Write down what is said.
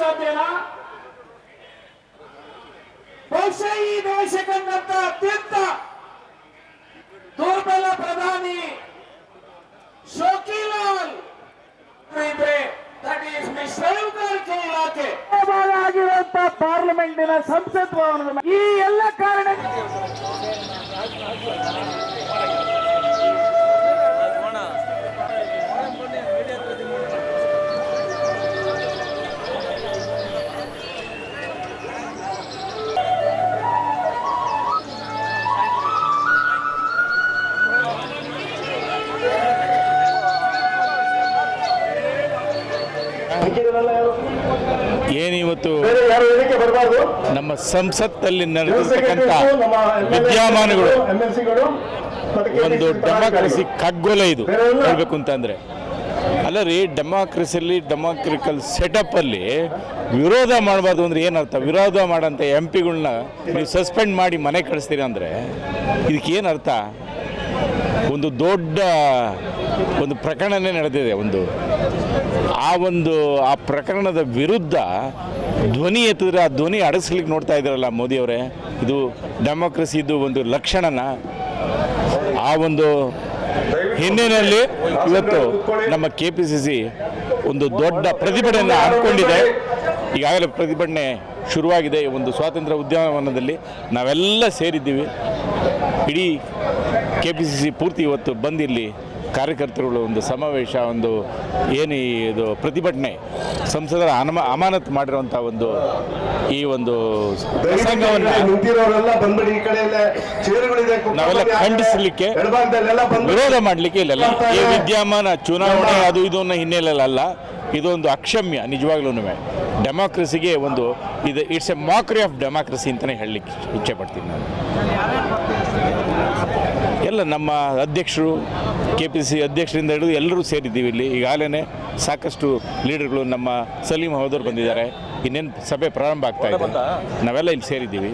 ಸಾಧ್ಯನಾ? ಬಹುಶಃ ಈ ದೇಶ ಕಂಡಂತ ಅತ್ಯಂತ ದುರ್ಬಲ ಪ್ರಧಾನಿ ಶೋಕಿಲಾಲ್. ಇದ್ರೆ ಇಲಾಖೆ. ಪಾರ್ಲಿಮೆಂಟಿನ ಸಂಸತ್ ಭವನದ ಈ ಎಲ್ಲ ಕಾರಣ ಏನಿವತ್ತು? ನಮ್ಮ ಸಂಸತ್ತಲ್ಲಿ ನಡೆದಿರ್ತಕ್ಕಂಥ ವಿದ್ಯಮಾನಗಳು. ಒಂದು ಡೆಮಾಕ್ರಸಿ ಕಗ್ಗೊಲೆ ಇದು. ಹೇಳ್ಬೇಕು ಅಂತಂದರೆ ಅಲ್ಲ ರೀ ಡೆಮಾಕ್ರೆಸಿಯಲ್ಲಿ ಡೆಮಾಕ್ರಿಕಲ್ ಸೆಟಪ್ಪಲ್ಲಿ ವಿರೋಧ ಮಾಡಬಾರ್ದು ಅಂದ್ರೆ ಏನರ್ಥ? ವಿರೋಧ ಮಾಡೋಂಥ ಎಂ ಪಿಗಳನ್ನ ನೀವು ಸಸ್ಪೆಂಡ್ ಮಾಡಿ ಮನೆ ಕಳಿಸ್ತೀರಾ ಅಂದರೆ? ಇದಕ್ಕೆ ಏನು ಅರ್ಥ ಒಂದು ದೊಡ್ಡ ಒಂದು ಪ್ರಕರಣನೇ ನಡೆದಿದೆ ಒಂದು. ಆ ಒಂದು, ಆ ಪ್ರಕರಣದ ವಿರುದ್ಧ ಧ್ವನಿ ಎತ್ತಿದ್ರೆ ಆ ಧ್ವನಿ ಅಡಗಿಸ್ಲಿಕ್ಕೆ ನೋಡ್ತಾ ಇದ್ದಾರಲ್ಲ ಮೋದಿಯವರೇ ಇದು ಡೆಮೋಕ್ರಸಿದು ಒಂದು ಲಕ್ಷಣನ. ಆ ಒಂದು ಹಿನ್ನೆಲೆಯಲ್ಲಿ ಇವತ್ತು ನಮ್ಮ ಕೆ ಪಿ ಸಿ ಸಿ ಒಂದು ದೊಡ್ಡ ಪ್ರತಿಭಟನೆ ಹಾಕ್ಕೊಂಡಿದೆ ಈಗಾಗಲೇ ಪ್ರತಿಭಟನೆ ಶುರುವಾಗಿದೆ ಒಂದು ಸ್ವಾತಂತ್ರ್ಯ ಉದ್ಯಾನವನದಲ್ಲಿ ನಾವೆಲ್ಲ ಸೇರಿದ್ದೀವಿ. ಇಡೀ ಕೆ ಪಿ ಸಿ ಸಿ ಪೂರ್ತಿ ಇವತ್ತು ಬಂದಿಲ್ಲಿ ಕಾರ್ಯಕರ್ತರುಗಳು ಒಂದು ಸಮಾವೇಶ ಒಂದು ಏನು ಇದು ಪ್ರತಿಭಟನೆ ಸಂಸದರ ಅನಮ ಅಮಾನತ್ ಮಾಡಿರುವಂಥ ಒಂದು ಈ ಒಂದು ನಾವೆಲ್ಲ ಖಂಡಿಸಲಿಕ್ಕೆ ವಿರೋಧ ಮಾಡಲಿಕ್ಕೆ ಇಲ್ಲಲ್ಲ. ಈ ವಿದ್ಯಮಾನ ಚುನಾವಣೆ ಅದು ಇದು ಅನ್ನೋ ಹಿನ್ನೆಲೆಯಲ್ಲ. ಇದೊಂದು ಅಕ್ಷಮ್ಯ ನಿಜವಾಗ್ಲೂ ಡೆಮಾಕ್ರಸಿಗೆ ಒಂದು ಇದು it's a mockery of democracy ಅಂತಲೇ ಹೇಳಲಿಕ್ಕೆ ಇಚ್ಛೆ ಪಡ್ತೀನಿ ನಾನು. ಎಲ್ಲ ನಮ್ಮ ಅಧ್ಯಕ್ಷರು ಕೆ ಪಿ ಸಿ ಅಧ್ಯಕ್ಷರಿಂದ ಹಿಡಿದು ಎಲ್ಲರೂ ಸೇರಿದ್ದೀವಿ ಇಲ್ಲಿ. ಈಗಾಗಲೇ ಸಾಕಷ್ಟು ಲೀಡರ್ಗಳು ನಮ್ಮ ಸಲೀಂ ಹೋದವ್ರು ಬಂದಿದ್ದಾರೆ. ಇನ್ನೇನು ಸಭೆ ಪ್ರಾರಂಭ ಆಗ್ತಾ ಇದೆ. ನಾವೆಲ್ಲ ಇಲ್ಲಿ ಸೇರಿದ್ದೀವಿ.